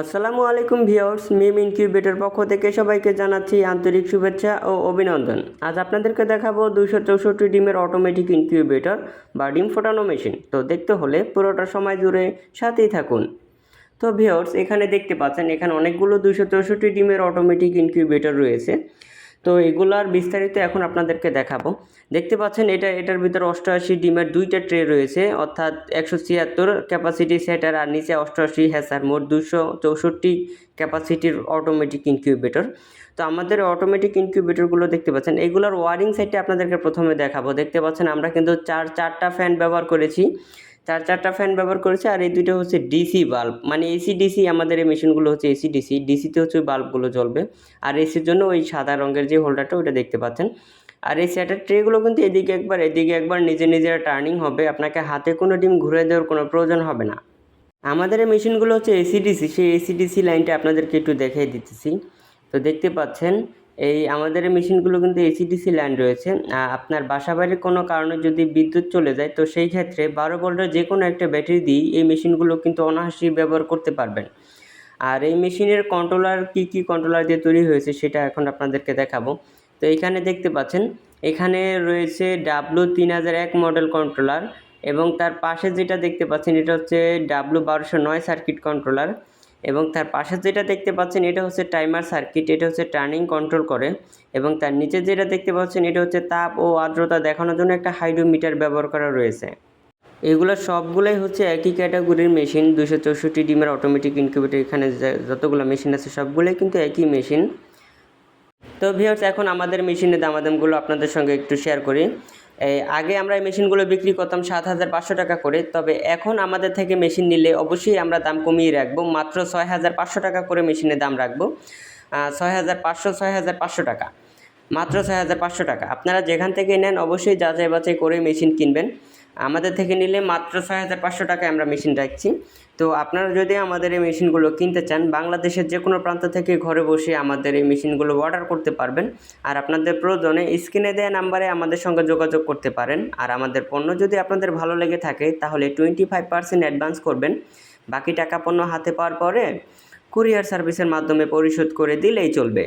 আসসালামু আলাইকুম ভিউয়ার্স, মিম ইনকিউবেটর পক্ষ থেকে সবাইকে জানাচ্ছি আন্তরিক শুভেচ্ছা ও অভিনন্দন। আজ আপনাদেরকে দেখাবো দুশো চৌষট্টি ডিমের অটোমেটিক ইনকিউবেটর বা ডিম ফোটানো মেশিন তো দেখতে হলে পুরোটা সময় জুড়ে সাথেই থাকুন। তো ভিউয়ার্স, এখানে দেখতে পাচ্ছেন, এখানে অনেকগুলো দুশো চৌষট্টি ডিমের অটোমেটিক ইনকিউবেটর রয়েছে। তো এগুলার বিস্তারিত এখন আপনাদেরকে দেখাবো। দেখতে পাচ্ছেন এটা, এটার ভিতরে অষ্টআশি ডিমের দুইটা ট্রে রয়েছে, অর্থাৎ একশো ছিয়াত্তর ক্যাপাসিটি সেটার আর নিচে অষ্টআশি হ্যাসার মোট দুশো চৌষট্টি ক্যাপাসিটির অটোমেটিক ইনকিউবেটর তো আমাদের অটোমেটিক ইনকিউবেটরগুলো দেখতে পাচ্ছেন, এগুলোর ওয়ারিং সাইটে আপনাদেরকে প্রথমে দেখাবো। দেখতে পাচ্ছেন আমরা কিন্তু চার, চারটা ফ্যান ব্যবহার করেছি। চার চারটা ফ্যান ব্যবহার করেছে আর এই দুটো হচ্ছে ডিসি বাল্ব মানে এসি ডিসি আমাদের এই মেশিনগুলো হচ্ছে এসি ডিসি ডিসিতে হচ্ছে ওই বাল্বগুলো জ্বলবে। আর এসির জন্য ওই সাদা রঙের যে হোল্ডারটা ওইটা দেখতে পাচ্ছেন। আর এই সেটের ট্রেগুলো কিন্তু এদিকে একবার এদিকে একবার নিজে নিজের টার্নিং হবে। আপনাকে হাতে কোনো ডিম ঘুরে দেওয়ার কোনো প্রয়োজন হবে না। আমাদের এই মেশিনগুলো হচ্ছে এসিডিসি সেই এসিডিসি লাইনটা আপনাদেরকে একটু দেখিয়ে দিতেছি। তো দেখতে পাচ্ছেন এই আমাদের মেশিনগুলো কিন্তু এসিডিসি লাইন রয়েছে। আপনার বাসা বাড়ির কোনো কারণে যদি বিদ্যুৎ চলে যায়, তো সেই ক্ষেত্রে বারো ভোল্টের যে কোনো একটা ব্যাটারি দিয়ে এই মেশিনগুলো কিন্তু অনায়াসেই ব্যবহার করতে পারবেন। আর এই মেশিনের কন্ট্রোলার কি কি কন্ট্রোলার দিয়ে তৈরি হয়েছে সেটা এখন আপনাদেরকে দেখাবো। তো এখানে দেখতে পাচ্ছেন, এখানে রয়েছে ডাব্লু তিন হাজার এক মডেল কন্ট্রোলার এবং তার পাশে যেটা দেখতে পাচ্ছেন, এটা হচ্ছে ডাব্লু বারোশো নয় সার্কিট কন্ট্রোলার এবং তার পাশে যেটা দেখতে পাচ্ছেন, এটা হচ্ছে টাইমার সার্কিট, এটা হচ্ছে টার্নিং কন্ট্রোল করে এবং তার নিচে যেটা দেখতে পাচ্ছেন, এটা হচ্ছে তাপ ও আর্দ্রতা দেখানোর জন্য একটা হাইড্রোমিটার ব্যবহার করা রয়েছে। এগুলো সবগুলোই হচ্ছে একই ক্যাটাগরির মেশিন দুশো চৌষট্টি ডিমের অটোমেটিক ইনকিউবেটর এখানে যতগুলো মেশিন আছে সবগুলোই কিন্তু একই মেশিন। তো ভিউয়ার্স এখন আমাদের মেশিনের দামাদামগুলো আপনাদের সঙ্গে একটু শেয়ার করি। আগে আমরা এই মেশিনগুলো বিক্রি করতাম সাত হাজার পাঁচশো টাকা করে, তবে এখন আমাদের থেকে মেশিন নিলে অবশ্যই আমরা দাম কমিয়ে রাখব। মাত্র ছয় হাজার পাঁচশো টাকা করে মেশিনের দাম রাখব। ছয় হাজার পাঁচশো, ছয় হাজার পাঁচশো টাকা। মাত্র ছয় হাজার পাঁচশো টাকা। আপনারা যেখান থেকে নেন অবশ্যই যাচাই বাছাই করে মেশিন কিনবেন। আমাদের থেকে নিলে মাত্র ছয় হাজার পাঁচশো টাকায় আমরা মেশিন রাখছি। তো আপনারা যদি আমাদের এই মেশিনগুলো কিনতে চান, বাংলাদেশের যে কোনো প্রান্ত থেকে ঘরে বসে আমাদের এই মেশিনগুলো অর্ডার করতে পারবেন। আর আপনাদের প্রয়োজনে স্ক্রিনে দেওয়া নাম্বারে আমাদের সঙ্গে যোগাযোগ করতে পারেন। আর আমাদের পণ্য যদি আপনাদের ভালো লেগে থাকে, তাহলে টোয়েন্টি ফাইভ পার্সেন্ট অ্যাডভান্স করবেন। বাকি টাকা পণ্য হাতে পাওয়ার পরে কুরিয়ার সার্ভিসের মাধ্যমে পরিশোধ করে দিলেই চলবে।